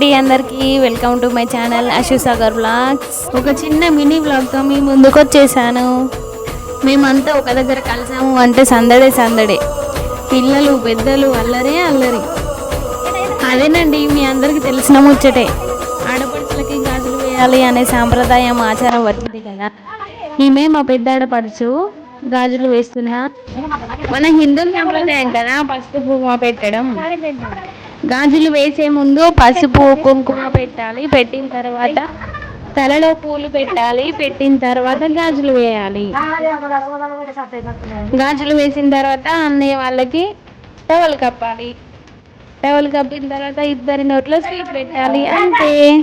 అండి అందరికీ. Welcome to my channel Ashu Sagar blogs ఒక చిన్న మినీ బ్లాగ్తో మీ ముందుకు వచ్చేసాను. మేమంతా ఒక దగ్గర కలిసాము అంటే సందడే సందడే. పిల్లలు పెద్దలు అల్లరే అల్లరి. అదేనండి మీ అందరికీ తెలిసిన ముచ్చటే. ఆడపడుచులకి గాజులు వేయాలి అనే సాంప్రదాయం ఆచారం వచ్చింది కదా. ఈమె మా పెద్ద ఆడపడుచు గాజులు వేస్తున్నా. మన హిందూ సాంప్రదాయం కదా పసుపు పువ్వు పెట్టడం. గాజులు వేసే ముందు పసుపు కుంకుమ పెట్టాలి. పెట్టిన తర్వాత తలలో పూలు పెట్టాలి. పెట్టిన తర్వాత గాజులు వేయాలి. గాజులు వేసిన తర్వాత అన్నయ్య వాళ్ళకి టవల్ కప్పాలి. టవల్ కప్పిన తర్వాత ఇద్దరి నోట్లో స్వీట్ పెట్టాలి. అంతే.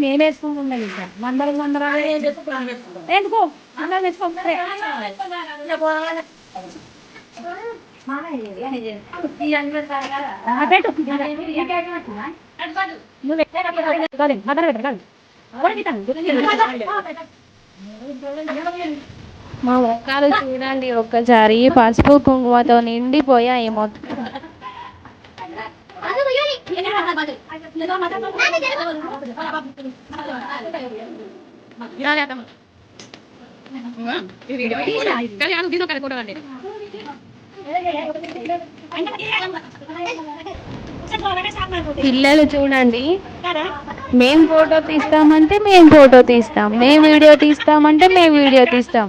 నేను వేసుకుంటున్నాను ఇంకా. మందరం మందరం. ఎందుకో? అందరం వేసుకోవాలి పెట్టు నువ్వు మదర్ పెట్టు మా మొక్కలు చూడండి ఒక్కసారి పసుపు కుంకుమతో నిండిపోయాయి మొత్తం. పిల్లలు చూడండి. మేం ఫోటో తీస్తామంటే మేం ఫోటో తీస్తాం. మేము వీడియో తీస్తామంటే మేము వీడియో తీస్తాం.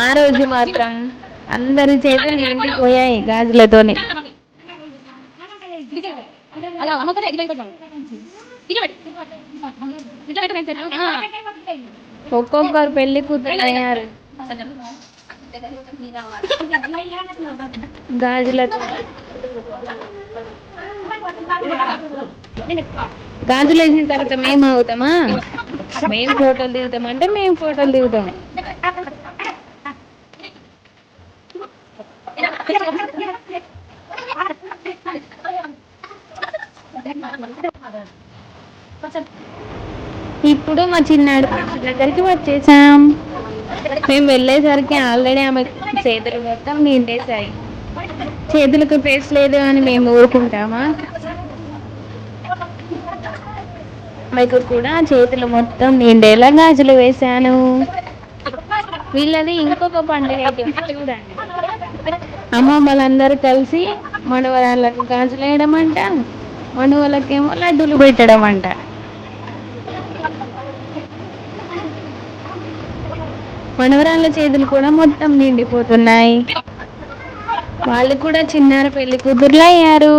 ఆ రోజు మాత్రం అందరి చేతులు నిండిపోయాయి గాజులతోని. ఒక్కొక్కరు పెళ్ళి కూతురు అయ్యారు గాజులతో. గాజులు వేసిన తర్వాత మేము అవుతామా మేము ఫోటోలు దిగుతాం అంటే మేము ఫోటోలు దిగుతాం. ఇప్పుడు మా చిన్నాడు దగ్గరికి వచ్చేసాం మేము వెళ్ళేసరికి ఆల్రెడీ ఆమె చేతులు మొత్తం నిండేశాయి. చేతులకు ప్లేస్ లేదు అని మేము ఊరుకుంటామా? మీకు కూడా చేతులు మొత్తం నిండేలా గాజులు వేశాను. వీళ్ళది ఇంకొక పండుగ చూడండి. వాళ్ళందరూ కలిసి మనవరాళ్ళకు గాజులు వేయడం అంట మనవలకేమో లడ్డూలు పెట్టడం అంట మనవరాళ్ళ చేతులు కూడా మొత్తం నిండిపోతున్నాయి. వాళ్ళు కూడా చిన్నార పెళ్ళి కూతుర్లు అయ్యారు.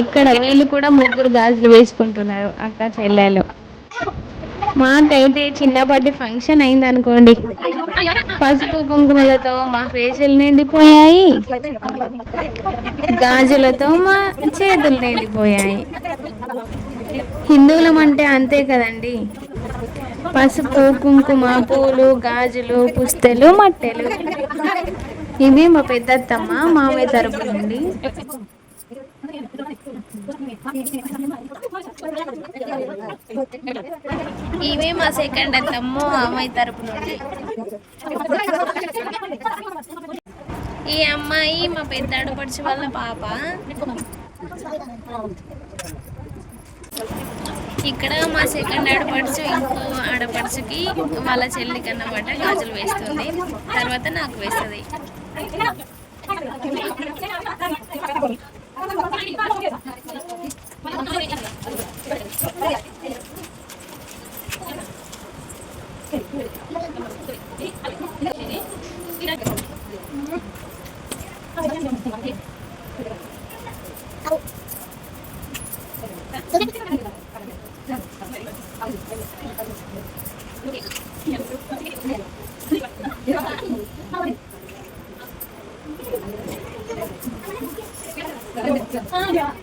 ఇక్కడ వీళ్ళు కూడా ముగ్గురు గాజులు వేసుకుంటున్నారు అక్క చెల్లెలు. మాకైతే చిన్నపాటి ఫంక్షన్ అయింది అనుకోండి పసుపు కుంకుమలతో మా ఫేసులు నిండిపోయాయి. గాజులతో మా చేతులు నిండిపోయాయి. హిందువులం అంటే అంతే కదండి. పసుపు కుంకుమ పూలు గాజులు పుస్తెలు మట్టెలు. ఇవి మా పెద్దత్తమ్మ మామయ్య తరపు నుండి. ఇవి మా సెకండ్ అత్తమ్ము అమ్మాయి తరపు నుండి. ఈ అమ్మాయి మా పెద్ద ఆడపడుచు వాళ్ళ పాప. ఇక్కడ మా సెకండ్ ఆడపడుచు ఇంకో ఆడపడుచుకి వాళ్ళ చెల్లికి అన్నమాట గాజులు వేస్తుంది. తర్వాత నాకు వేస్తుంది. ああ、では。